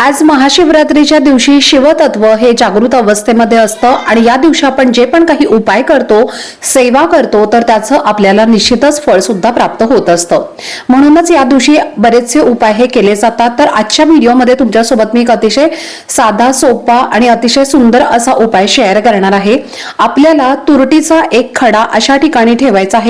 आज महाशिवरात्रीच्या दिवशी शिवतत्व हे जागृत अवस्थेमध्ये असतं आणि या दिवशी आपण जे पण काही उपाय करतो सेवा करतो तर त्याचं आपल्याला निश्चितच फळ सुद्धा प्राप्त होत असतं. म्हणूनच या दिवशी बरेचसे उपाय हे केले जातात. तर आजच्या व्हिडिओमध्ये तुमच्यासोबत मी एक अतिशय साधा सोपा आणि अतिशय सुंदर असा उपाय शेअर करणार आहे. आपल्याला तुरटीचा एक खडा अशा ठिकाणी ठेवायचा आहे.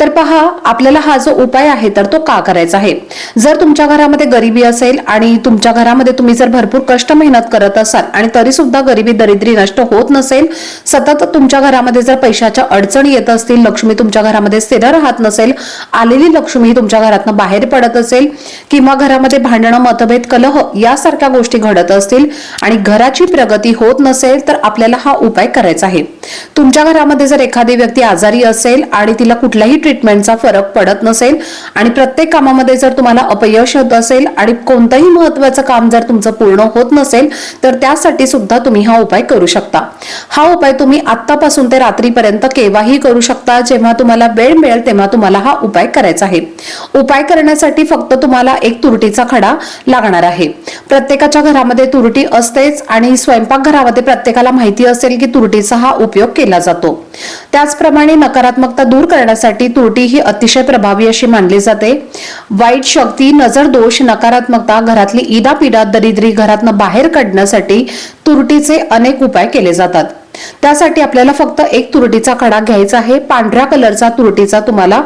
तर पहा आपल्याला हा जो उपाय आहे तर तो का करायचा आहे? जर तुमच्या घरामध्ये गरिबी असेल आणि तुमच्या घरामध्ये तुम्ही जर भरपूर कष्ट मेहनत करत असाल आणि तरी सुद्धा गरिबी दरिद्री नष्ट होत नसेल सतत तुमच्या घरामध्ये जर पैशाच्या अडचणी येत असतील लक्ष्मी तुमच्या घरामध्ये स्थिर राहत नसेल आलेली लक्ष्मी तुमच्या घरातनं बाहेर पडत असेल किंवा घरामध्ये भांडणं मतभेद कलह यासारख्या गोष्टी घडत असतील आणि घराची प्रगती होत नसेल तर आपल्याला हा उपाय करायचा आहे. तुमच्या घरामध्ये जर एखादी व्यक्ती आजारी असेल आणि तिला कुठल्याही ट्रीटमेंटचा फरक पडत नसेल आणि प्रत्येक कामामध्ये जर तुम्हाला अपयश होत असेल आणि कोणतंही महत्वाचं काम जर तुमचं पूर्ण होत नसेल तर त्यासाठी सुद्धा तुम्ही हा उपाय करू शकता. हा उपाय तुम्ही आतापासून ते रात्रीपर्यंत केव्हाही करू शकता जेव्हा तुम्हाला वेळ मिळेल तेव्हा तुम्हाला हा उपाय करायचा आहे. उपाय करण्यासाठी फक्त तुम्हाला एक तुरटीचा खडा लागणार आहे. प्रत्येकाच्या घरामध्ये तुरटी असतेच आणि स्वयंपाकघरामध्ये प्रत्येकाला माहिती असेल की तुरटीचा हा उपयोग केला जातो. त्याचप्रमाणे नकारात्मकता दूर करण्यासाठी तुरटी ही अतिशय प्रभावी अशी मानली जाते. वाईट शक्ती नजर दोष नकारात्मकता घरातली इदापिडा दरिद्री घरातनं बाहेर काढण्यासाठी तुरटीचे अनेक उपाय केले जातात. त्यासाठी आपल्याला फक्त एक तुरटीचा खडा घ्यायचा आहे. पांढऱ्या कलरचा तुरटीचा तुम्हाला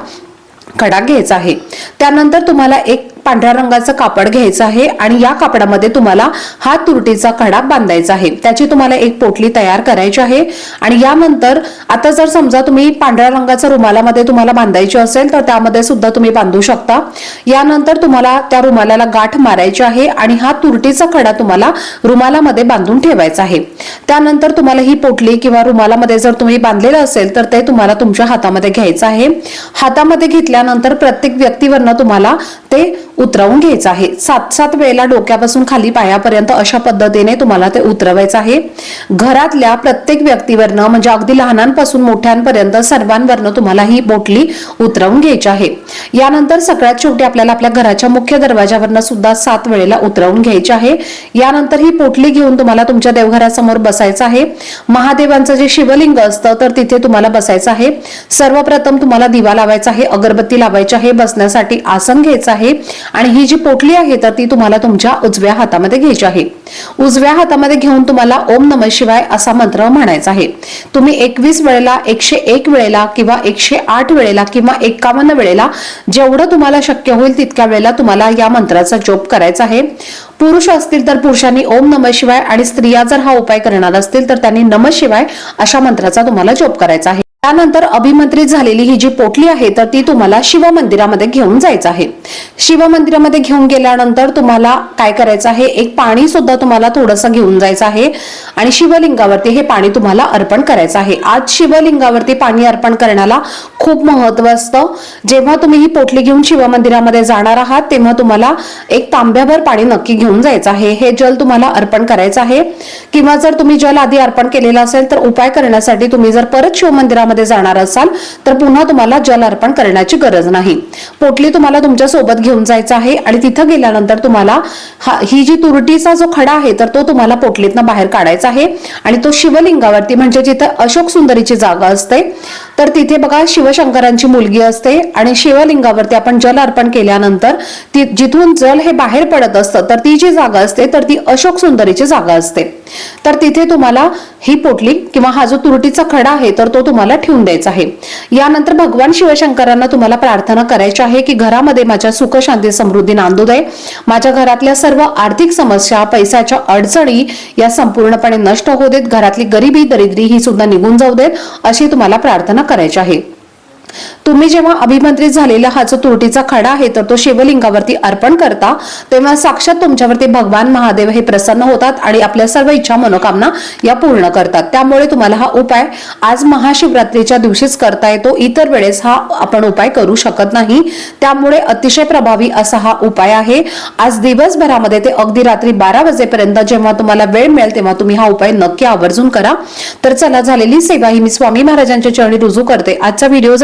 खडा घ्यायचा आहे. त्यानंतर तुम्हाला एक पांढऱ्या रंगाचं कापड घ्यायचं आहे आणि या कापडामध्ये तुम्हाला हा तुरटीचा खडा बांधायचा आहे. त्याची तुम्हाला एक पोटली तयार करायची आहे. आणि यानंतर आता जर समजा तुम्ही पांढऱ्या रंगाचा रुमालामध्ये तुम्हाला बांधायची असेल तर त्यामध्ये सुद्धा तुम्ही बांधू शकता. यानंतर तुम्हाला त्या रुमालाला गाठ मारायची आहे आणि हा तुरटीचा खडा तुम्हाला रुमालामध्ये बांधून ठेवायचा आहे. त्यानंतर तुम्हाला ही पोटली किंवा रुमालामध्ये जर तुम्ही बांधलेलं असेल तर ते तुम्हाला तुमच्या हातामध्ये घ्यायचं आहे. हातामध्ये घेतल्यानंतर प्रत्येक व्यक्तीवरनं तुम्हाला ते उतरवून घ्यायचं आहे. सात सात वेळेला डोक्यापासून खाली पायापर्यंत अशा पद्धतीने तुम्हाला ते उतरवायचं आहे. घरातल्या प्रत्येक व्यक्तीवरनं म्हणजे अगदी लहानांपासून मोठ्यांपर्यंत सर्वांवरनं तुम्हाला ही बोटली उतरवून घ्यायची आहे. यानंतर सगळ्यात शेवटी आपल्याला आपल्या घराच्या मुख्य दरवाजावरनं सुद्धा सात वेळेला उतरवून घ्यायची आहे. यानंतर ही पोटली घेऊन तुम्हाला तुमच्या देवघरासमोर बसायचं आहे. महादेवांचं जे शिवलिंग असतं तर तिथे तुम्हाला बसायचं आहे. सर्वप्रथम तुम्हाला दिवा लावायचा आहे अगरबत्ती लावायची आहे बसण्यासाठी आसन घ्यायचं आहे. आणि ही जी पोटली आहे तर ती तुम्हाला तुमच्या उजव्या हातामध्ये घ्यायची आहे. उजव्या हातामध्ये घेऊन तुम्हाला ओम नम शिवाय असा मंत्र म्हणायचा आहे. तुम्ही एकवीस वेळेला एकशे एक वेळेला किंवा एकशे आठ वेळेला किंवा एकावन्न वेळेला जेवढं तुम्हाला शक्य होईल तितक्या वेळेला तुम्हाला या मंत्राचा जोप करायचा आहे. पुरुष असतील तर पुरुषांनी ओम नम शिवाय आणि स्त्रिया जर हा उपाय करणार असतील तर त्यांनी नम शिवाय अशा मंत्राचा तुम्हाला जोप करायचा आहे. त्यानंतर अभिमंत्रित झालेली ही जी पोटली आहे तर ती तुम्हाला शिव मंदिरामध्ये घेऊन जायचं आहे. शिव मंदिरामध्ये घेऊन गेल्यानंतर तुम्हाला काय करायचं आहे? एक पाणी सुद्धा तुम्हाला थोडंसं घेऊन जायचं आहे आणि शिवलिंगावरती हे पाणी तुम्हाला अर्पण करायचं आहे. आज शिवलिंगावरती पाणी अर्पण करण्याला खूप महत्त्व असतं. जेव्हा तुम्ही ही पोटली घेऊन शिव मंदिरामध्ये जाणार आहात तेव्हा तुम्हाला एक तांब्याभर पाणी नक्की घेऊन जायचं आहे. हे जल तुम्हाला अर्पण करायचं आहे. किंवा जर तुम्ही जल आधी अर्पण केलेलं असेल तर उपाय करण्यासाठी तुम्ही जर परत शिवमंदिरामध्ये मंदिरामध्ये जाणार असाल तर पुन्हा तुम्हाला जल अर्पण करण्याची गरज नाही. पोटली तुम्हाला तुमच्यासोबत घेऊन जायचं आहे आणि तिथं गेल्यानंतर तुम्हाला ही जी तुरटीचा जो खडा आहे तर तो तुम्हाला पोटलीतनं बाहेर काढायचा आहे. आणि तो शिवलिंगावरती म्हणजे जिथं अशोक सुंदरीची जागा असते तर तिथे बघा शिवशंकरांची मुलगी असते. आणि शिवलिंगावरती आपण जल अर्पण केल्यानंतर ती जिथून जल हे बाहेर पडत असतं तर ती जी जागा असते तर ती अशोक सुंदरीची जागा असते. तर तिथे तुम्हाला ही पोटली किंवा हा जो तुरटीचा खडा आहे तर तो तुम्हाला ठेवून द्यायचं आहे. यानंतर भगवान शिवशंकरांना तुम्हाला प्रार्थना करायची आहे की घरामध्ये माझ्या सुख शांती समृद्धी नांदू दे. माझ्या घरातल्या सर्व आर्थिक समस्या पैशाच्या अडचणी या संपूर्णपणे नष्ट होऊ देत. घरातली गरिबी दरिद्री ही सुद्धा निघून जाऊ देत अशी तुम्हाला प्रार्थना करायची आहे. तुम्ही जेव्हा अभिमंत्रित झालेला हा जो तुरटीचा खडा आहे तर तो शिवलिंगावरती अर्पण करता तेव्हा साक्षात तुमच्यावरती भगवान महादेव हे प्रसन्न होतात आणि आपल्या सर्व इच्छा मनोकामना या पूर्ण करतात. त्यामुळे तुम्हाला हा उपाय आज महाशिवरात्रीच्या दिवशीच करता येतो. इतर वेळेस हा आपण उपाय करू शकत नाही. त्यामुळे अतिशय प्रभावी असा हा उपाय आहे. आज दिवसभरामध्ये ते अगदी रात्री बारा वाजेपर्यंत जेव्हा तुम्हाला वेळ मिळेल तेव्हा तुम्ही हा उपाय नक्की आवर्जून करा. तर चला झालेली सेवा ही मी स्वामी महाराजांच्या चरणी रुजू करते. आजचा व्हिडिओ